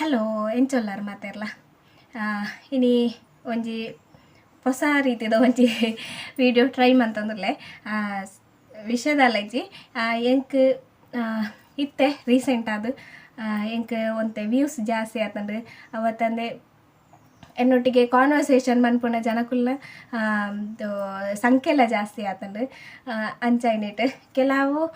Hello ಎಂಚೊಲ್ಲಾರು ಮಾತಾಡಲ್ಲ ಇನಿ ಒಂಜಿ ಹೊಸ ರೀತಿದ ಒಂಜಿ ವಿಡಿಯೋ ಟ್ರೈ ವಿಷಯದ ವಿಷಯದಲ್ಲಜ್ಜಿ ಎಂಕ್ ಇತ್ತೆ ರೀಸೆಂಟ್ ಅದು ಎಂಕ್ ಒಂತೆ ವ್ಯೂಸ್ ಜಾಸ್ತಿ ಆತಂದ್ರೆ, ಅವತ್ತಂದೆ ಎನ್ನೊಟ್ಟಿಗೆ ಕಾನ್ವರ್ಸೇಷನ್ ಮನ್ಪುನ ಜನಕುಲ್ನ ಸಂಖ್ಯೆಲ್ಲ ಜಾಸ್ತಿ ಆತಂಡು ಅಂಚಾಯ್ನಿಟ್ಟು ಕೆಲವು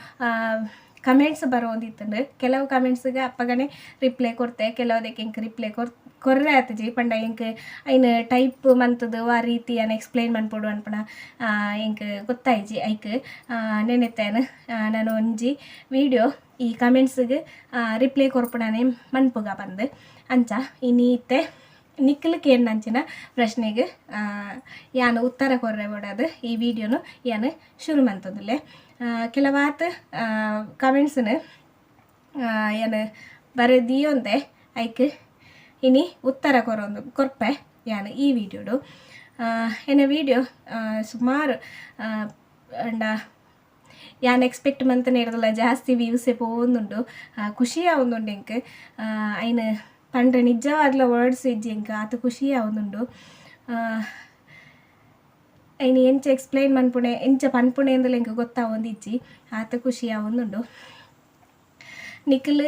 ಕಮೆಂಟ್ಸ್ ಬರೋದಿತ್ತಂದ್ರೆ ಕೆಲವು ಕಮೆಂಟ್ಸ್ಗೆ ಅಪ್ಪಗನೆ ರಿಪ್ಲೈ ಕೊಡ್ತೆ ಕೆಲವುದಕ್ಕೆ ಹಿಂಗೆ ರಿಪ್ಲೈ ಕೊರ್ ಕೊರ್ರೆ ಆತಜಿ. ಪಂಡ ಇಂಕ್ ಐನ್ ಟೈಪ್ ಮಂತದ್ದು ಆ ರೀತಿ ಅನ್ನ ಎಕ್ಸ್ಪ್ಲೈನ್ ಮನ್ಪೊಡು ಅನ್ಪಣ ಇಂಕ್ ಗೊತ್ತಾಯ್ಜಿ ಐಕ್. ನೆನೆತ್ತೇನು ನಾನು ಒಂಜಿ ವಿಡಿಯೋ ಈ ಕಮೆಂಟ್ಸ್ಗೆ ರಿಪ್ಲೈ ಕೊರ್ಪಣಾನೆ ಮನ್ಪುಗ ಬಂದು. ಅಂಚ ಇನ್ನೀತೆ ನಿಕ್ಲಕ್ಕೆ ಏನು ಅಂಚಿನ ಪ್ರಶ್ನೆಗೆ ಯಾನು ಉತ್ತರ ಕೊರ್ರೆ ಬಿಡೋದು ಈ ವಿಡಿಯೋನು ಯಾನು ಶುರು ಮಂತದಿಲ್ಲೆ. ಕೆಲವಾತ್ ಕಮೆಂಟ್ಸ್ನ ಏನು ಬರೆದಿಯೊಂದೆ ಐಕ್ ಇನಿ ಉತ್ತರ ಕೊರೊಂದು ಕೊರ್ಪೆ ಯಾನು ಈ ವಿಡಿಯೋಡು ಎನ್ನ ವಿಡಿಯೋ ಸುಮಾರು ಆ, ಅಂಡ ಯಾನ್ ಎಕ್ಸ್ಪೆಕ್ಟ್ ಮಂತನೇ ಇರೋದಿಲ್ಲ ಜಾಸ್ತಿ ವ್ಯೂಸೇ ಪೋಂದುಂಡು ಖುಷಿ ಆವೊಂದುಂಡು ಎಂಕ್ ಐನ್ ಪಂಡ್ರೆ ನಿಜವಾದ್ಲ ವರ್ಡ್ಸ್ ಇಜ್ಜಿ ಎಂಕ್ ಆತ ಖುಷಿ ಆವೊಂದುಂಡು ಐನ್ ಎಂಚ ಎಕ್ಸ್ಪ್ಲೈನ್ ಮನ್ಪುಣೆ ಎಂಚ ಪನ್ಪುಣೆ ಅಂದಲ ಎಂಕ್ ಗೊತ್ತಾವೊಂದಿಜ್ಜಿ ಆತ ಖುಷಿ ಆವೊಂದುಂಡು ನಿಖಿಲ್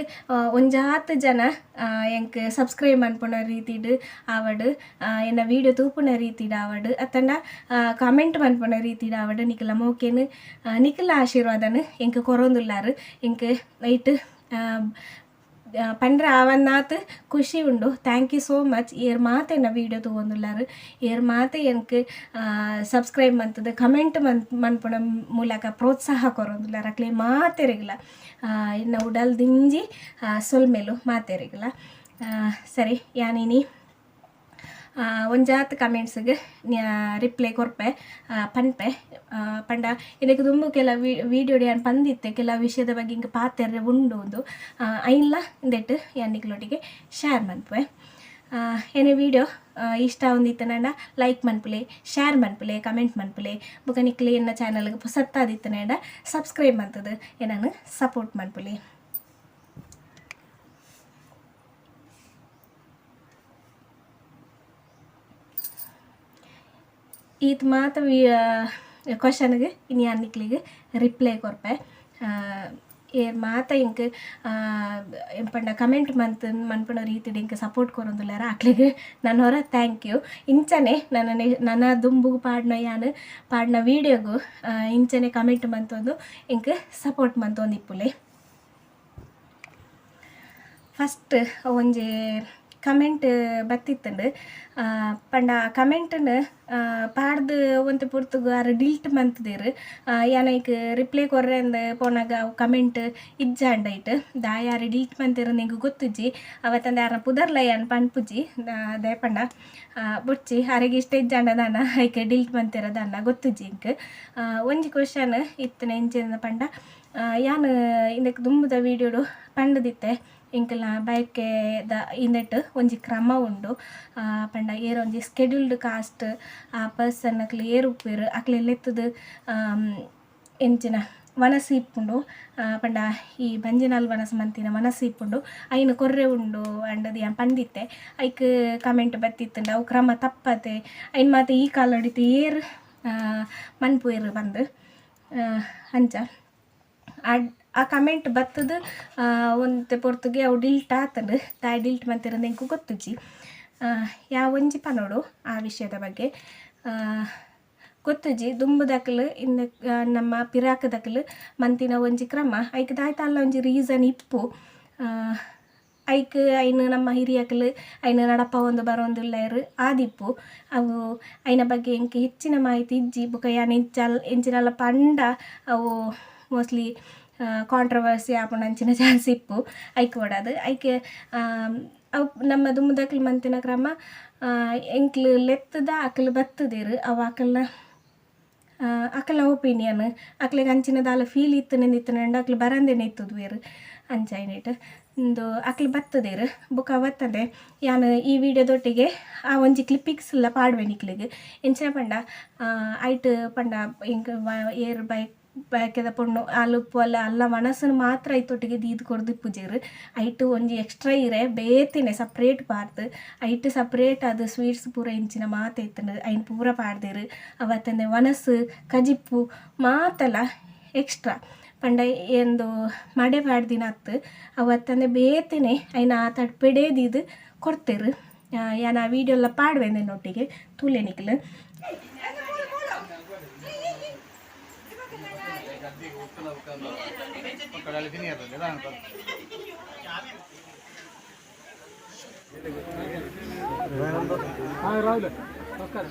ಒಂಜಾತ್ ಜನ ಆ, ಎಂಕ್ ಸಬ್ಸ್ಕ್ರೈಬ್ ಮನ್ಪುನ ರೀತಿಡ್ ಆವಡ್ ಆ, ಎನ್ನ ವಿಡಿಯೋ ತೂಪುನ ರೀತಿಡ್ ಆವಡ್ ಅತ್ತಂಡ ಕಮೆಂಟ್ ಮನ್ಪುನ ರೀತಿಡ್ ಆವಡ್ ನಿಖಿಲ ಮೋಕೆನ್ ಆ, ನಿಖಿಲ ಆಶೀರ್ವಾದನ್ ಎಂಕ್ ಪಂಡ್ರೆ ಆವನ್ನಾತ್ ಖುಷಿ ಉಂಡು. ಥ್ಯಾಂಕ್ ಯು ಸೋ ಮಚ್ ಏರ್ ಮಾತೆ ಎನ್ನ ವೀಡಿಯೋ ತಗೊಂದುಲ್ಲಾರು ಏರ್ ಮಾತೆ ಎನ್ಕೆ ಸಬ್ಸ್ಕ್ರೈಬ್ ಮಂತದ ಕಮೆಂಟ್ ಮನ್ ಮನ್ಪುನ ಮೂಲಕ ಪ್ರೋತ್ಸಾಹ ಕೊರೊಂದುಲ್ಲಾರ. ಅಕ್ಲೆ ಮಾತೆರೆಗಿಲ್ಲ. ಇನ್ನು ಉಡಲ್ ದಿಂಜಿ ಸೊಲ್ಮೇಲು ಮಾತೆರೆಗಿಲ್ಲ. ಸರಿ, ಯಾನಿನಿ? ಆ, ಒಂಜಾತ್ ಕಮೆಂಟ್ಸ್ಗೆ ರಿಪ್ಲೈ ಕೊರ್ಪೆ ಪನ್ಪೆ. ಪಂಡ ಇದಕ್ಕೆ ತುಂಬ ಕೆಲ ವೀಡಿಯೋ ಯಾನ್ ಪಂದಿತ್ತೆ ಕೆಲ ವಿಷಯದ ಬಗ್ಗೆ ಹಿಂಗೆ ಪಾತೆರ್ರೆ ಉಂಡು ಒಂದು ಐನ್ಲ ಇಂದೆಟ್ಟು ಯಾನಿಕ್ಲೊಟ್ಟಿಗೆ ಶೇರ್ ಮನ್ಪೆ ಏನೇ ವೀಡಿಯೋ ಇಷ್ಟ ಒಂದಿತ್ತು ನಂಡ ಲೈಕ್ ಮನ್ಪುಲೆ ಶೇರ್ ಮನ್ಪುಲೆ ಕಮೆಂಟ್ ಮನ್ಪುಲೆ. ಬುಕ್ಕ ನಿಕ್ಲಿ ಎನ್ನ ಚಾನಲ್ಗೆ ಪುಸತ್ತಾದಿತ್ತು ನಂಡ ಸಬ್ಸ್ಕ್ರೈಬ್ ಮಂತದು ಏನನ್ನು ಸಪೋರ್ಟ್ ಮನ್ಪುಲೆ. ಈತ್ ಮಾತ ಕ್ವಶನ್ಗೆ ಇನ್ನು ಯಾನಿಕ್ಲಿಗೆ ರಿಪ್ಲೈ ಕೊರ್ಪೆ ಏರ್ ಮಾತ ಇಂಕ್ ಎಂಪಂಡ ಕಮೆಂಟ್ ಮಂತ್ ಮನ್ಪಣ ರೀತಿಡ್ ಇಂಕ್ ಸಪೋರ್ಟ್ ಕೊರೊಂದುಲ್ಲಾರ ಅಕ್ಲಿಗೆ ನನ್ನ ಹೊರ ಥ್ಯಾಂಕ್ ಯು ಇಂಚನೆ ನನ್ನ ನನ್ನ ದುಂಬುಗು ಪಾಡ್ನ ಯಾನ್, ಪಾಡ್ನ ವೀಡಿಯೋಗು ಇಂಚನೆ ಕಮೆಂಟ್ ಮಂತೊಂದು ಇಂಕ್ ಸಪೋರ್ಟ್ ಮಂತೊಂದು ಇಪ್ಪುಲೆ. ಫಸ್ಟ್ ಒಂಜಿ ಕಮೆಂಟ್ ಬತ್ತಿತ್ತಂಡು ಆ, ಕಮೆಂಟ್ ಕಮೆಂಟ್ನ ಪಾಡ್ದು ಒಂತೆ ಪುರ್ತುಗು ಅರ್ ಡಿಲ್ಟ್ ಮಂತದೇರು. ಯಾನೈಕ್ ರಿಪ್ಲೈ ಕೊರ್ರೆ ಅಂದ ಪೋನಾಗ ಅವು ಕಮೆಂಟ್ ಇಜ್ಜಾಂಡೈಟ್ ದಾಯಾರ ಡಿಲ್ಟ್ ಮಂತಿರು ನಿಂಗೆ ಗೊತ್ತುಜ್ಜಿ. ಅವತ್ತಂದ ಯಾರ ಪುದರ್ಲ ಯಾನ್ ಪನ್ಪುಜಿ ದಯಪಂಡ ಬುಡ್ಚಿ ಅರೆಗೆ ಇಷ್ಟ ಇಜ್ಜಾಂಡ ದಾನ ಐಕೆ ಡಿಲ್ಟ್ ಮಂತಿರ ದಾನ ಗೊತ್ತುಜ್ಜಿ ಇಂಕ್ ಒಂಜಿ ಕ್ವಶನ್ ಇತ್ತು ನೆಂಚಿನ ಪಂಡ. ಯಾನ್ ಇಂದಕ್ಕೆ ದುಂಬುದ ವೀಡಿಯೋಡು ಪಂಡದಿತ್ತೆ. ಇಂಕಲ ಬೈಕೆ ದ ಇಂದೆಟ್ ಒಂಜಿ ಕ್ರಮ ಉಂಡು. ಪಂಡ ಏರ್ ಒಂಜಿ ಸ್ಕೆಡ್ಯೂಲ್ಡ್ ಕಾಸ್ಟ್ ಆ ಪರ್ಸನ್ ಅಕ್ಲೆ ಏರು ಉಪ್ಪೇರು, ಅಕ್ಲೆ ಲೆತ್ತದು ಎಂಚಿನ ವನಸಿ ಇಪ್ಪುಂಡು ಪಂಡ ಈ ಬಂಜಿನಲ್ ವನಸ ಮಂತಿನ ವನಸಿ ಇಪ್ಪುಂಡು ಕೊರ್ರೆ ಉಂಡು ಅಂಡದು ಯಾನ್ ಪಂದಿತ್ತೆ ಐಕ್ ಕಮೆಂಟ್ ಬತ್ತಿತ್ತುಂಡು, ಅವು ಕ್ರಮ ತಪ್ಪತೆ ಐನ್ ಮಾತ ಈ ಕಾಲ ಹೊಡಿತು ಏರ್ ಮನ್ಪುಯರು ಬಂದು. ಅಂಚ. ಆ ಕಮೆಂಟ್ ಬತ್ತದು ಒಂದು ಪೊರ್ತುಗೆ ಅವು ಡಿಲ್ಟ್ ಆತನು ತಾಯಿ ಡಿಲ್ಟ್ ಮಂತಿರೋದು ನಿಂಗೆ ಗೊತ್ತುಜ್ಜಿ ಆ, ಯಾವ ಒಂಜಿ ಪನೋಡು ಆ ವಿಷಯದ ಬಗ್ಗೆ. ಆ, ಗೊತ್ತುಜ್ಜಿ ದುಂಬುದಕ್ಲು ಆ, ನಮ್ಮ ಪಿರಾಕದಕ್ಲು ಮಂತಿನ ಒಂಜಿ ಕ್ರಮ. ಐಕ್ ದಾಯ್ತಲ್ಲ ಒಂಜಿ ರೀಸನ್ ಇಪ್ಪು. ಐಕ್ ಐನು ನಮ್ಮ ಹಿರಿಯಕಲು ಐನು ನಡಪ ಒಂದು ಬರೋಂದುಲ್ಲೇರು ಆದಿಪ್ಪು. ಅವು ಐನ ಬಗ್ಗೆ ಎಂಕೆ ಹೆಚ್ಚಿನ ಮಾಹಿತಿ ಇಜ್ಜಿ. ಬುಕ ಯಾನ್ ಎಂಚಿನಲ್ಲ ಪಂಡ ಅವು ಮೋಸ್ಟ್ಲಿ ಚಾನ್ಸ್ ಇಪ್ಪು. ಐಕ್ ಕೊಡೋದು ಐಕೆ ಅವು ನಮ್ಮ ದುಮ್ಮದಕ್ಲು ಮಂತಿನ ಕ್ರಮ ಎಂಕ್ಲು ಲೆತ್ತದ ಅಕ್ಲು ಬತ್ತದಿರು ಅವು ಅಕಲ್ನ ಆ, ಅಕಲ್ನ ಒಪಿನಿಯನ್ ಅಕ್ಲೆಗ್ ಅಂಚಿನ ದಾಲ ಫೀಲ್ ಇತ್ತು ನಿಂದಿತ್ತು ನಂಡು ಅಕ್ಲು ಬರಂದೇನೆ ಇತ್ತದು ಬೇರು ಅಂಚೈನೇಟ್ ಇಂದು ಅಕ್ಲು ಬತ್ತದಿರು ಬುಕ್ ಅವತ್ತದೆ ಯಾನು ಈ ವಿಡಿಯೋದೊಟ್ಟಿಗೆ ಆ ಒಂಜಿ ಕ್ಲಿಪ್ಪಿಕ್ಸ್ ಎಲ್ಲ ಪಾಡ್ವೆ ನಿಕ್ಲಿಗೆ ಎಂಚಿನ ಪಂಡ ಐಟ್ ಪಂಡ ಏರ್ ಬೈಕ್ ಬೇಕೆದ ಪುಣ್ಣು ಉಪ್ಪು ಅಲ್ಲ ಅಲ್ಲ ಮನಸ್ಸನ್ನು ಮಾತ್ರ ಐತೊಟ್ಟಿಗೆ ದೀದ್ ಕೊಡ್ದು ಪೂಜೆರು. ಐಟು ಒಂಜಿ ಎಕ್ಸ್ಟ್ರಾ ಇರೆ, ಬೇತಿನೆ ಸಪ್ರೇಟ್ ಪಾರ್ದು ಐಟು ಸಪ್ರೇಟ್ ಅದು ಸ್ವೀಟ್ಸ್ ಪೂರ ಇಂಚಿನ ಮಾತ ಐತನ, ಐನ್ ಪೂರ ಪಾಡ್ದೆರು. ಅವತ್ತಂದೆ ಮನಸ್ಸು ಕಜಿಪ್ಪು ಮಾತಲ್ಲ ಎಕ್ಸ್ಟ್ರಾ ಪಂಡ ಎಂದು ಮಡೆ ಪಾಡ್ದಿನ ಅತ್ತು. ಅವತ್ತಂದೆ ಬೇತಿನೆ ಐನ ಆತಾಡ್ ಪೆಡೇದಿದು ಕೊಡ್ತೇರು. ಯಾನ ವೀಡಿಯೋ ಎಲ್ಲ ಪಾಡ್ವೆಂದೆ ನೊಟ್ಟಿಗೆ هاي رايلة فكر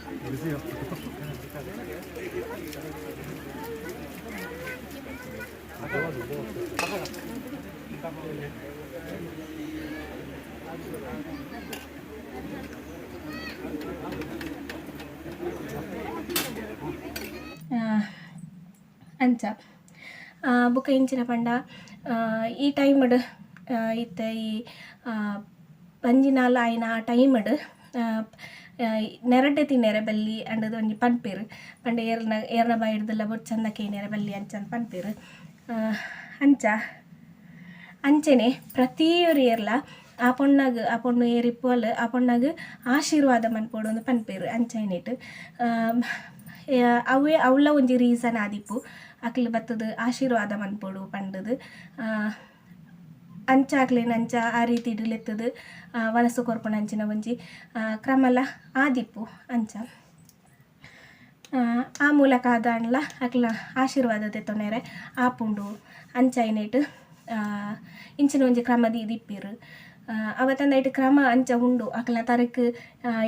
أنت ಬೊಕ ಇಂಚಿನ ಪಂಡ. ಈ ಟೈಮಡ್ ಇತ್ತ ಈ ಪಂಜಿನಾಲ ಆಯ್ನ ಆ ಟೈಮಡ್ ನೆರಡೆ ತಿನ್ನೆರೆ ಬಲ್ಲಿ ಅಂಡದು ಒಂಜಿ ಪನ್ಪೆರ್. ಪಂಡ ಏರ್ನ ಏರ್ನ ಬಾಯಿಡ್ದೆಲ್ಲ ಬೊಟ್ಟು ಚಂದ ಕೇನೆರೆ ಬಲ್ಲಿ ಅಂಚನ್ ಪನ್ಪೆರ್. ಅಂಚ, ಅಂಚೆನೆ ಪ್ರತಿಯೊರು ಏರ್ಲ ಆ ಪೊಣ್ಣಾಗ, ಆ ಪೊಣ್ಣು ಏರಿಪ್ಪಲ್ ಆ ಪೊಣ್ಣಾಗ ಆಶೀರ್ವಾದ ಮನ್ಪೋಡು ಒಂದು ಪನ್ಪೇರು ಅಂಚೈನೆಟ್ ಅವೇ ಅವಳ ಒಂಜಿ ರೀಸನ್ ಆದಿಪ್ಪು. ಅಕ್ಲು ಬತ್ತದ ಆಶೀರ್ವಾದ ಮನ್ಪೋಡು ಪಂಡದು. ಅಂಚ ಆಕ್ಲೇನ ಅಂಚ ಆ ರೀತಿ ಇಡ್ಲೆತ್ತದು. ವಲಸು ಕೊರ್ಪಣ ಅಂಚಿನ ಒಂಜಿ ಆ, ಕ್ರಮಲ ಆದಿಪ್ಪು ಅಂಚ. ಆ, ಆ ಮೂಲಕ ಆದಾಂಡ್ಲ ಅಕ್ಲ ಆಶೀರ್ವಾದ ತೆತ್ತೊನೆರೆ ಆಪುಂಡು ಅಂಚೈನೇಟ್ ಇಂಚಿನ ಒಂಜಿ ಕ್ರಮದ ದಿಪ್ಪಿರು. ಅವತ್ತಂದೈಟ್ ಕ್ರಮ ಅಂಚ ಉಂಡು. ಅಕ್ಲ ತರಕ್ಕೆ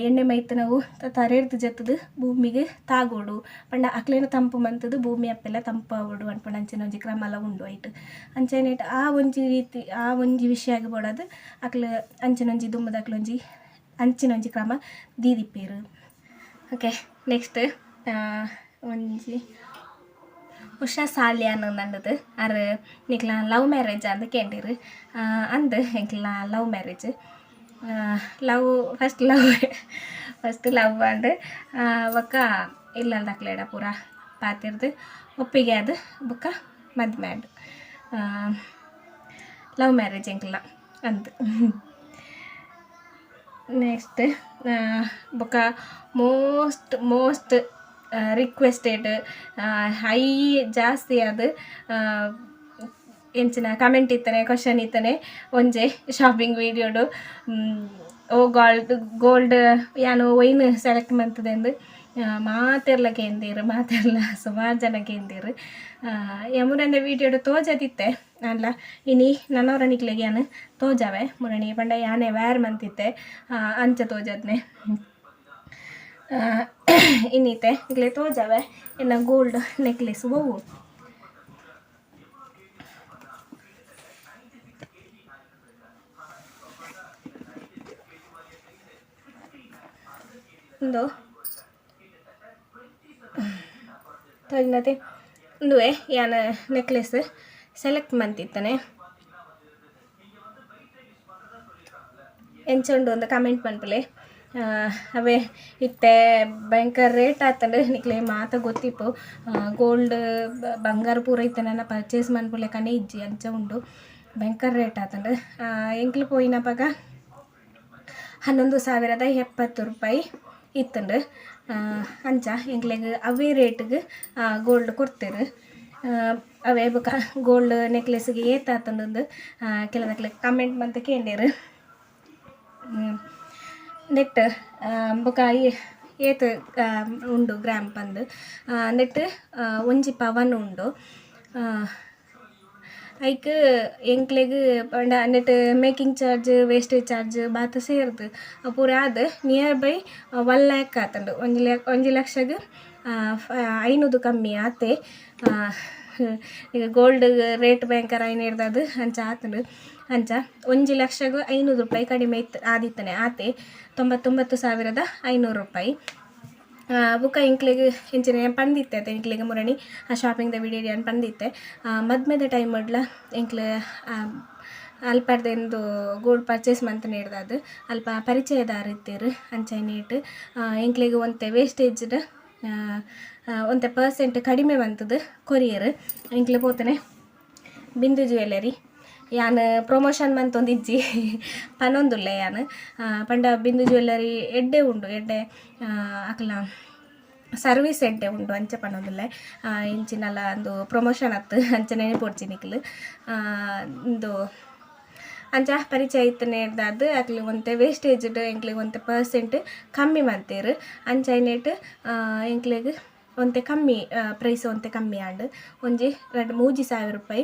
ಎಣ್ಣೆ ಮೈತನವು ತರೇರ್ದು ಜತ್ತದು, ಭೂಮಿಗೆ ತಾಗೋಡು. ಪಂಡ ಅಕ್ಲೇನ ತಂಪು ಮಂತದು, ಭೂಮಿ ಅಪ್ಪೆಲ್ಲ ತಂಪಾಗೋಡು ಅನ್ಪಂಡ ಅಂಚಿನ ಒಂಜಿ ಕ್ರಮ ಎಲ್ಲ ಉಂಡು ಐಟ್ ಅಂಚೈನೇಟ್ ಆ ಒಂಜಿ ರೀತಿ, ಆ ಒಂಜಿ ವಿಷಯ ಬೋಡದು ಅಕ್ಲ ಅಂಚಿನ ಒಂಜಿ ದುಮ್ಮದ ಅಕ್ಲ ಒಂಜಿ ಅಂಚಿನ ಒಂಜಿ ಕ್ರಮ ದೀದಿಪ್ಪೇರು. ಓಕೆ ನೆಕ್ಸ್ಟ್ ಒಂಜಿ ಸಾಲ್ಯ ಅನ್ನಂದದು ಅರ್ ನಿಕ್ಲ ಲವ್ ಮ್ಯಾರೇಜ್ ಅಂದ್ ಕೇಂದಿರು ಅಂದ್ ಎಂಕ್ಲ love marriage love first love first love and ಬೊಕ್ಕ ಇಲ್ಲಂದ ಅಕ್ಲೇಡ ಪೂರ ಪಾತಿರ್ದು, ಒಪ್ಪಿಗೆ ಅದು ಬೊಕ್ಕ ಮದ್ವೆ ಲವ್ ಮ್ಯಾರೇಜ್ ಎಂಕ್ಲ ಅಂದ್. ನೆಕ್ಸ್ಟ್ ಬೊಕ ಮೋಸ್ಟ್ ಮೋಸ್ಟ್ ರಿಕ್ವೆಸ್ಟೆಡ್ ಹೈ, ಜಾಸ್ತಿ ಅದು ಎಂಚಿನ ಕಮೆಂಟ್ ಇತ್ತನೆ ಕ್ವಶನ್ ಇತ್ತನೆ, ಒಂಜೆ ಶಾಪಿಂಗ್ ವೀಡಿಯೋಡು ಓ ಗೋಲ್ಡ್ ಗೋಲ್ಡ್ ಯಾನು ವೈನ್ ಸೆಲೆಕ್ಟ್ ಮಂತದೆಂದು ಮಾತೆರ್ಲ ಕೇಂದಿರು ಮಾತೆರ್ಲ ಸುಮಾರು ಜನ ಕೇಂದಿರು ಯಮುರಂಡೆ ವೀಡಿಯೋಡು ತೋಜದಿತ್ತೆ, ಅಲ್ಲ, ಇನಿ ನನ್ನವರ ನಿಕ್ಲೆಗೆ ಯಾನು ತೋಜಾವೆ ಮುರಣಿ ಪಂಡ ಯಾನೆ ವ್ಯಾರ್ ಮಂತಿತ್ತೆ ಅಂಚ ತೋಜದ್ನೆ. ಆ, ಇನ್ನಿತೆ ಇಗ್ಲೆ ತೋಜಾವೆ ಇನ್ನ ಗೋಲ್ಡ್ ನೆಕ್ಲೆಸ್ ಬೋವು ಒಂದು ತೊಂದತೆ ಒಂದುವೆ ಯಾನ ನೆಕ್ಲೆಸ್ ಸೆಲೆಕ್ಟ್ ಮಂತಿತ್ತನೆ ಎಂಚುಂಡು ಒಂದು ಕಮೆಂಟ್ ಪನ್ಪಲೆ ಅವೇ, ಇತ್ತೆ, ಭಯಂಕರ ರೇಟ್ ಆತಂಡು ನಿಕ್ಲೆ ಮಾತ ಗೊತ್ತಿಪ್ಪು ಗೋಲ್ಡ್ ಬಂಗಾರ ಪೂರ ಇತ್ತನ ಪರ್ಚೇಸ್ ಮನ್ಪುಲೆ ಕನೆ ಇಜ್ಜಿ, ಅಂಚ ಉಂಡು. ಭಯಂಕರ ರೇಟ್ ಆತಂಡು ಎಂಕ್ಲು ಪೋಯಿನಪಾಗ ಹನ್ನೊಂದು ಸಾವಿರದ ಎಪ್ಪತ್ತು ರೂಪಾಯಿ ಇತ್ತಂಡ ಅಂಚ ಎಂಕ್ಲೆಗ್ ಅವೇ ರೇಟ್ಗೆ ಗೋಲ್ಡ್ ಕೊಡ್ತೇರು. ಅವೇ ಬುಕ್ಕ ಗೋಲ್ಡ್ ನೆಕ್ಲೆಸ್ಗೆ ಏತಾತಂದು ಕೆಲವಕ್ಲೆ ಕಮೆಂಟ್ ಮಂತ್ ಕೇಂಡೇರು ಬೊಕ ಈ- ಏತ್ ಉಂಡು ಗ್ರಾಮ್ ಪಂದ್. ನೆಟ್ ಒಂಜಿ ಪವನ್ ಉಂಡು. ಐಕ್ ಎಂಕ್ಲೆಗ್ ಪಂಡ net making charge, wastage charge ಬಾತ ಸೇರ್ದು. ಪೂರ ಆದ್ ನಿಯರ್ ಬೈ ಒನ್ ಲ್ಯಾಕ್ ಆತಂಡು ಒಂಜಿ ಲ್ಯಾಕ್ ಒಂಜಿ ಲಕ್ಷಗ್ ಐನೂದು ಕಮ್ಮಿ ಆತೆ. ಈಗ ಗೋಲ್ಡ್ ರೇಟ್ ಭಯಂಕರ ಅದು ಅಂಚ ಆತಂಡು ಅಂಚ ಒಂಜಿ ಲಕ್ಷಗೂ ಐನೂರು ರೂಪಾಯಿ ಕಡಿಮೆ ಇತ್ತು ಆದಿತ್ತನೆ. ಆತೆ ತೊಂಬತ್ತೊಂಬತ್ತು ಸಾವಿರದ ಐನೂರು ರೂಪಾಯಿ. ಬುಕ್ಕ ಇಂಕ್ಲೆಗೆ ಏನು ಪಂದಿತ್ತೆ ಅದೇ ಇಂಕ್ಲೆಗೆ ಮುರಣಿ? ಆ ಶಾಪಿಂಗ್ದ ವಿಡಿಯೋ ಏನು ಪಂದಿತ್ತೆ ಮದ್ಮೆದ ಟೈಮ್ ಮಾಡ್ಲ ಇಂಕ್ಲ ಅಲ್ಪರ್ದೆಂದು ಗೋಲ್ಡ್ ಪರ್ಚೇಸ್ ಮಂತ್ ನೀಡ್ದದು ಅಲ್ಪ ಪರಿಚಯದಾರ ಇತ್ತೇರು ಅಂಚೆ ನೀಟ್. ಇಂಕ್ಲೆಗೆ ಒಂತೆ ವೇಸ್ಟೇಜ್ಡ್ ಒಂತೆ ಪರ್ಸೆಂಟ್ ಕಡಿಮೆ ಬಂತದ್ದು ಕೊರಿಯರ್. ಇಂಕ್ಲೆ ಪೋತನೆ ಬಿಂದು ಜ್ಯುವೆಲ್ಲರಿ ಯಾನ್ ಪ್ರಮೋಷನ್ ಮಂತೊಂದಿಜ್ಜಿ ಪನೊಂದುಲ್ಲೆ ಯಾನ್. ಪಂಡ ಬಿಂದು ಜ್ಯುವೆಲ್ಲರಿ ಎಡ್ಡೆ ಉಂಡು ಎಡ್ಡೆ ಅಕ್ಲ ಸರ್ವೀಸ್ ಎಡ್ಡೆ ಉಂಡು ಅಂಚ ಪನೊಂದುಲ್ಲೆ ಆ, ಇಂಚಿನಲ ಒಂದು ಪ್ರಮೋಷನ್ ಅತ್ತು ಅಂಚ ನೆನಪೊಡ್ಚಿ ನಿಕ್ಲು. ಇಂದು ಅಂಚ ಪರಿಚಯ ಇತ್ತನೆ ಇರ್ದಾದ್ ಅಕ್ಲಿ ಒಂತೆ ವೇಸ್ಟೇಜ್ ಎಂಕ್ಲಿಗೆ ಒಂತೆ ಪರ್ಸೆಂಟ್ ಕಮ್ಮಿ ಮಂತೇರು ಅಂಚ ಐನೇಟ್ ಎಂಕ್ಲಿಗೆ ಒಂತೆ ಕಮ್ಮಿ ಪ್ರೈಸ್ ಒಂತೆ ಕಮ್ಮಿ ಆಂಡ್. ಒಂಜಿ ಎರಡು ಮೂಜಿ ಸಾವಿರ ರೂಪಾಯಿ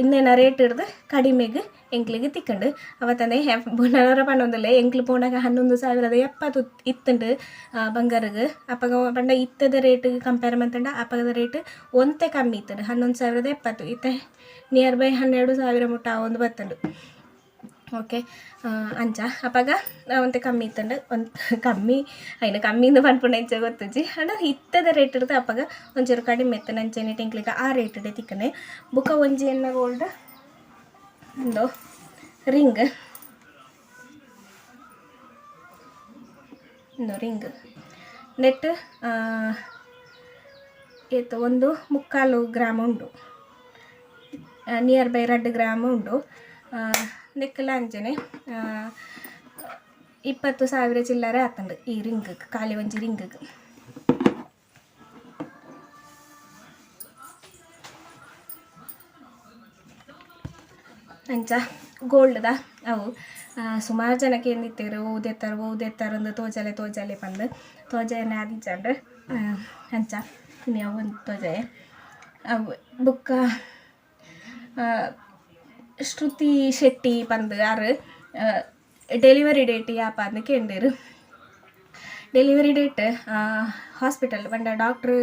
ಇನ್ನೇನ ರೇಟ್ ಹಿಡ್ದು ಕಡಿಮೆಗೆ ಎಂಕ್ಲಿಗೆ ತಿಕ್ಕಂಡು. ಅವತ್ತಂದೆ ಬುನರ ಪಣ್ಣೊಂದಲ್ಲ ಎಂಕ್ಲು ಪೋಣಾಗ ಹನ್ನೊಂದು ಸಾವಿರದ ಎಪ್ಪತ್ತು ಇತ್ತುಂಡು ಬಂಗಾರಗೆ. ಅಪ್ಪಗ ಪಂಡ ಇತ್ತದ ರೇಟ್ ಕಂಪೇರ್ ಮಾಡ್ತಂಡ, ಅಪ್ಪಗದ ರೇಟ್ ಒಂತೆ ಕಮ್ಮಿ ಇತ್ತಂಡು, ಹನ್ನೊಂದು ಸಾವಿರದ ಎಪ್ಪತ್ತು. ಇತ್ತೆ ನಿಯರ್ ಬೈ ಹನ್ನೆರಡು ಸಾವಿರ ಮುಟ್ಟ ಒಂದು ಬತ್ತಂಡು. ಓಕೆ അഞ്ചാ. അപ്പാಗ ಒಂತೆ ಕಮ್ಮಿ ಇತ್ತಂಡ ಒಂದು ಕಮ್ಮಿ ಅಯ್ಯ ಕಮ್ಮಿ ಇಂದ ಪನ್ಪುಂಡ ಅಂಚೆ ಗೊತ್ತಿಜ್ಜಿ ಅಂಡ ಇತ್ತದ ರೇಟ್ ಇರ್ತದೆ ಅಪ್ಪಾಗ ಒಂಚೂರು ಕಡಿಮೆ ಇತ್ತ ನಂಚೆನೆ ಟೆಂಕ್ಲಿಗೆ ಆ ರೇಟ್ ಇದೆ ತಿಕ್ಕನೆ ಬುಕ್ಕ ಒಂಜಿ ಎಣ್ಣ ಗೋಲ್ಡ್ ಒಂದು ರಿಂಗ್ ಒಂದು ರಿಂಗ್ ನೆಟ್ ಏತು ಒಂದು ಮುಕ್ಕಾಲು ಗ್ರಾಮ್ ಉಂಡು ನಿಯರ್ ಬೈ ರೆಡ್ ಗ್ರಾಮ್ ಉಂಡು ನೆಕ್ಕಲ ಅಂಜನೆ ಇಪ್ಪತ್ತು ಸಾವಿರ ಚಿಲ್ಲರೆ ಆತಂಡು ಈ ರಿಂಗ್ ಖಾಲಿ ಒಂಜಿ ರಿಂಗ್ ಅಂಚ ಗೋಲ್ಡ್ದ ಅವು ಸುಮಾರು ಜನಕ್ಕೆ ಏನಿತ್ತೇರು ಊದೆತ್ತಾರು ಊದೆತ್ತಾರು ಒಂದು ತೋಜಲೆ ತೋಜಲೆ ಬಂದು ತೋಜೆಯನ್ನೇ ಆದಿಚ್ಚಂಡು ಅಂಚ ನೀವು ಒಂದು ತೋಜೆ ಅವು ಬುಕ್ಕ ಶ್ರುತಿ ಶೆಟ್ಟಿ ಪಂದು ಆರು ಡೆಲಿವರಿ ಡೇಟ್ ಯಾಪ ಅಂದು ಕೇಂದಿರು ಡೆಲಿವರಿ ಡೇಟ್ ಹಾಸ್ಪಿಟಲ್ ಪಂಡ ಡಾಕ್ಟ್ರ್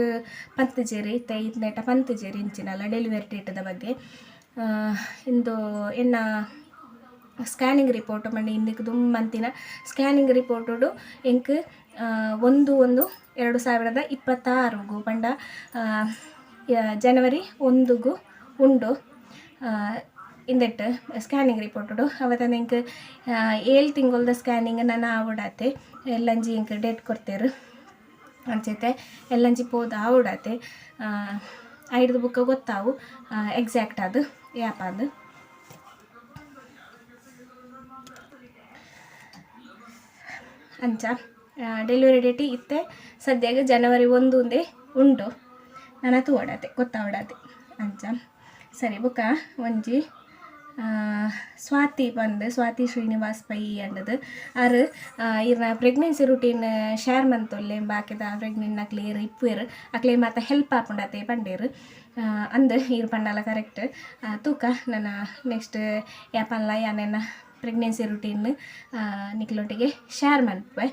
ಪಂತಜೇರಿ ಇತ್ತೆ ಇಂದೆಟ ಪಂತಜೇರಿ ಇಂಚಿನಲ್ಲ ಡೆಲಿವರಿ ಡೇಟದ ಬಗ್ಗೆ. ಇಂದು ಎನ್ನ ಸ್ಕ್ಯಾನಿಂಗ್ ರಿಪೋರ್ಟ್ ಮಂಡಿ ಇಂದಕ್ಕೆ ದುಮ್ಮಂತಿನ ಸ್ಕ್ಯಾನಿಂಗ್ ರಿಪೋರ್ಟುಡು ಎಂಕ್ ಒಂದು ಒಂದು ಎರಡು ಸಾವಿರದ ಇಪ್ಪತ್ತಾರುಗು ಯ- ಜನವರಿ ಒಂದುಗೂ ಉಂಡು. ಇಂದೆಟ್ ಸ್ಕ್ಯಾನಿಂಗ್ ರಿಪೋರ್ಟುಡು ಅವತ್ತ ಎಂಕ್ ಏಳು ತಿಂಗಳದ ಸ್ಕ್ಯಾನಿಂಗ್ ನಾನು ಆವಡಾತೆ. ಎಲ್ಲಂಜಿ ಹಿಂಗೆ ಡೇಟ್ ಕೊಡ್ತೇರು ಅಂಚೈತೆ ಎಲ್ಲಂಜಿ ಪೋದ ಆವಡಾತೆ. ಐದು ಬುಕ್ಕ ಗೊತ್ತಾವು. ಎಕ್ಸಾಕ್ಟ್ ಅದು ಯಾಪ ಅದು ಅಂಚ ಡೆಲಿವರಿ ಡೇಟ್ ಇತ್ತೆ. ಸದ್ಯಾಗ ಜನವರಿ ಒಂದು ಒಂದೇ ಉಂಡು. ಓಡಾತೆ ಗೊತ್ತಾ ಓಡಾತೆ ಅಂಚ, ಸರಿ ಬುಕ್ಕ, ಒಂಜಿ ಸ್ವಾತಿ ಬಂದು ಸ್ವಾತಿ ಶ್ರೀನಿವಾಸ್ ಪೈ ಅಂಡದು ಆರು ಇರ್ನ ಪ್ರೆಗ್ನೆನ್ಸಿ ರೂಟೀನ್ ಶೇರ್ ಮಂತೊಲ್ಲೆ ಬಾಕಿದ ಪ್ರೆಗ್ನೆಂಟ್ ಕ್ಲಿಯರ್ ಇಪ್ಪುವೆರ್ ಅಕ್ಲೆ ಮಾತ ಹೆಲ್ಪ್ ಆಪುಂಡತೆ ಪಂಡೇರು ಅಂದ್ ಇರ್ ಪಂಡಲ ಕರೆಕ್ಟ್ ತೂಕ ನನ್ನ ನೆಕ್ಸ್ಟ್ ಯಾಪಲ್ಲ ಯಾನೆನ್ನ ಪ್ರೆಗ್ನೆನ್ಸಿ ರೂಟೀನ್ ನಿಕ್ಲೊಟ್ಟಿಗೆ ಶೇರ್ ಮನ್ಪೆ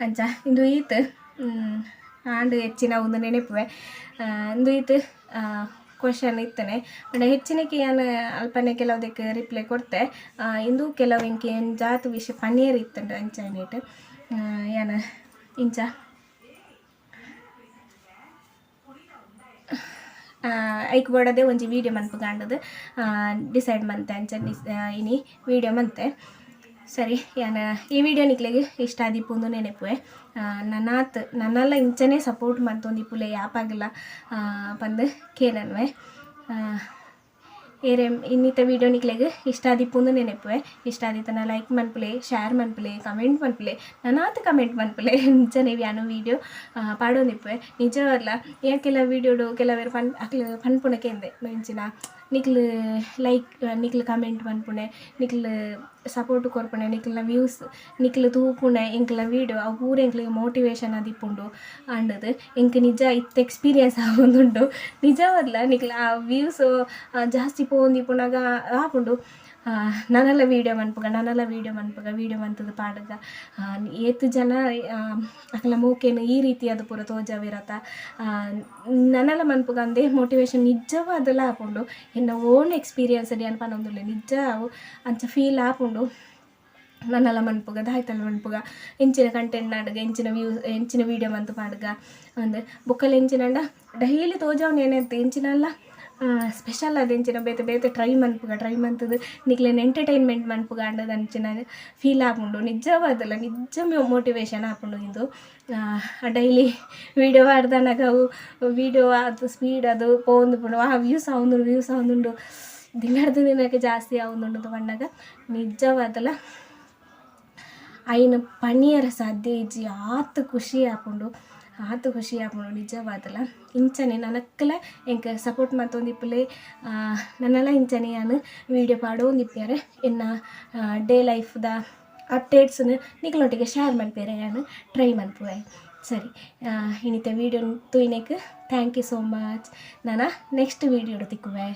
ಅಂಚ ಇಂದು ಈತ್ ಆಂಡ್ ಹೆಚ್ಚಿನ ಒಂದು ನೆನಪುವೆ ಇಂದು ಈತ್ ಕ್ವಶನ್ ಇತ್ತನೆ. ಅಂಡ ಹೆಚ್ಚಿನಕ್ಕೆ ಏನು ಅಲ್ಪನೆ ಕೆಲವುದಕ್ಕೆ ರಿಪ್ಲೈ ಕೊಡ್ತೆ. ಇಂದು ಕೆಲವು ಇಂಕೆ ಏನು ಜಾತು ವಿಷಯ ಪನ್ನೀರ್ ಇತ್ತಂಡು ಅಂಚ ನೀಟ್ ಯಾನ? ಇಂಚ. ಐಕ್ ಬೋಡದೆ ಒಂಜಿ ವೀಡಿಯೋ ಮನ್ಪು ಕಾಂಡದು ಡಿಸೈಡ್ ಮಂತೆ ಅಂಚ ಇನಿ ವೀಡಿಯೋ ಮಂತೆ. ಸರಿ ಈ ವಿಡಿಯೋ ನಿಕ್ಲೆಗೆ ಇಷ್ಟ ಆದಿಪ್ಪುಂದು ನೆನಪುವೆ. ನನ್ನಾತ್, ನನ್ನೆಲ್ಲ ಇಂಚನೆ ಸಪೋರ್ಟ್ ಮಾಡ್ತೊಂದಿಪ್ಪುಲೆ ಯಾಪಾಗಿಲ್ಲ ಬಂದು ಕೇಳನ್ವೆ. ಏರೆ, ಇನ್ನಿತ ವಿಡಿಯೋ ನಿಕ್ಲೆಗೆ ಇಷ್ಟ ಆದಿಪ್ಪುಂದು ನೆನಪುವೆ. ಇಷ್ಟ ಆದಿತ್ತನ ಲೈಕ್ ಮನ್ಪುಲೆ ಶೇರ್ ಮನ್ಪುಲೆ ಕಮೆಂಟ್ ಮನ್ಪುಲೆ, ನನ್ನಾತ್ ಕಮೆಂಟ್ ಮನ್ಪುಲೆ ಇಂಚನೆ ಯಾನು ವೀಡಿಯೋ ಪಾಡೋದಿಪ್ಪುವೆ ನಿಜವಲ್ಲ ಯಾ ಕೆಲವು ವೀಡಿಯೋಡು ಕೆಲವೇರು ಫನ್ ಪನ್ಪುಣಕ್ಕೆ ಎಂದೆ ಮೆಂಚಿನ ನಿಕ್ಲು ಲೈಕ್ ನಿಕ್ಲು ಕಮೆಂಟ್ ಮನ್ಪುಣೆ ನಿಕ್ಲು ಸಪೋರ್ಟ್ ಕೊರ್ಪುಣೆ ನಿಕ್ಲ ವ್ಯೂಸ್ ನಿಕ್ಲು ತೂಪುಣೆ ಎಂಕ್ಲ ವೀಡಿಯೋ ಅವು ಪೂರ ಎಂಕ್ಲಿಗೆ ಮೋಟಿವೇಶನ್ ಆದಿಪ್ಪುಂಡು ಅಂಡದು ಎಂಕ್ ನಿಜ ಇತ್ತು ಎಕ್ಸ್ಪೀರಿಯನ್ಸ್ ಆಗೊಂದುಂಡು ನಿಜವಲ್ಲ ನಿಕ್ಲ ಆ ವ್ಯೂಸ್ ಜಾಸ್ತಿ ಪೋಂದಿಪ್ಪುನಾಗ ಆಪುಂಡು ಆ, ನನ್ನೆಲ್ಲ ವೀಡಿಯೋ ಮನ್ಪುಗ ನನ್ನೆಲ್ಲ ವೀಡಿಯೋ ಮನ್ಪುಗ ವೀಡಿಯೋ ಮಂತದ ಪಾಡುಗ ಆ, ಏತು ಜನ ಆ, ಅಕಲ ಮೂಕೇನು ಈ ರೀತಿಯಾದ ಪೂರ ತೋಜವಿರತ. ನನ್ನೆಲ್ಲ ಮನ್ಪುಗ ಅಂದೆ ಮೋಟಿವೇಶನ್ ನಿಜವಾದಲ್ಲ ಆಪುಂಡು ಇನ್ನು ಓನ್ ಎಕ್ಸ್ಪೀರಿಯನ್ಸ್ ಅಡಿ ಅನ್ಪನೊಂದುಲ್ಲೆ ನಿಜ ಅವು ಅಂಚ ಫೀಲ್ ಆಪುಂಡು. ನನ್ನೆಲ್ಲ ಮನ್ಪುಗ ದಾಯ್ತಲ್ಲ ಮನ್ಪುಗ ಎಂಚಿನ ಕಂಟೆಂಟ್ ನಾಡುಗ ಎಂಚಿನ ವ್ಯೂಸ್ ಎಂಚಿನ ವೀಡಿಯೋ ಮಂತು ಪಾಡುಗ ಒಂದು ಬುಕ್ಕಲ್ಲಿ ಎಂಚಿನಂಡ ಡೈಲಿ ತೋಜಾವ್ ನೆನೆತ್ತೆ ಎಂಚಿನಲ್ಲ ಸ್ಪೆಷಲ್ ಅದಂಚಿನ ಬೇತೆ ಬೇತೆ ಟ್ರೈ ಮನ್ಪುಗ ಟ್ರೈ ಮಂತದು ನಿಕ್ಲೆನ್ ಎಂಟರ್ಟೈನ್ಮೆಂಟ್ ಮನ್ಪುಗ ಅಂಡದ ಅಂಚಿನ ಫೀಲ್ ಆಪುಂಡು ನಿಜವಾದಲ್ಲ ನಿಜ ಮೋಟಿವೇಶನ್ ಆಪುಂಡು ಇಂದು. ಡೈಲಿ ವಿಡಿಯೋ ಮಾಡ್ದನಾಗ ಅವು ವಿಡಿಯೋ ಅದು ಸ್ಪೀಡ್ ಅದು ಪೋಂದು ಆ ವ್ಯೂಸ್ ಆವೊಂದುಂಡು ವ್ಯೂಸ್ ಆವೊಂದುಂಡು. ದಿನದ ದಿನಕ್ಕೆ ಜಾಸ್ತಿ ಆವೊಂದುಂಡು ಪಂಡಾಗ ನಿಜವಾದಲ್ಲ ಐನ ಪಣಿಯರ ಸಾಧ್ಯ ಇಜ್ಜಿ ಆತು ಖುಷಿ ಆಪುಂಡು ಆತು ಖುಷಿ ಆಪುಂಡು ನಿಜವಾದಲ್ಲ ಇಂಚನೆ ನನಕ್ಕಲ ಎಂಕ ಸಪೋರ್ಟ್ ಮತ್ತೊಂದಿಪ್ಪಲೆ ನನ್ನೆಲ್ಲ ಇಂಚನೆ ನಾನು ವೀಡಿಯೋ ಪಾಡೋಂದಿಪ್ಪ್ಯಾರೆ ಎನ್ನ ಡೇ ಲೈಫ್ದ ಅಪ್ಡೇಟ್ಸ್ನ ನಿಕ್ಲೊಟ್ಟಿಗೆ ಶೇರ್ ಮಲ್ಪೇರೆ ನಾನು ಟ್ರೈ ಮಲ್ಪುವೆ ಸರಿ ಇನಿತ ವೀಡಿಯೋ ತೂಯಿನೆಕ್ ಥ್ಯಾಂಕ್ ಯು ಸೋ ಮಚ್ ನಾನು ನೆಕ್ಸ್ಟ್ ವೀಡಿಯೋಡು ತಿಕ್ಕುವೆ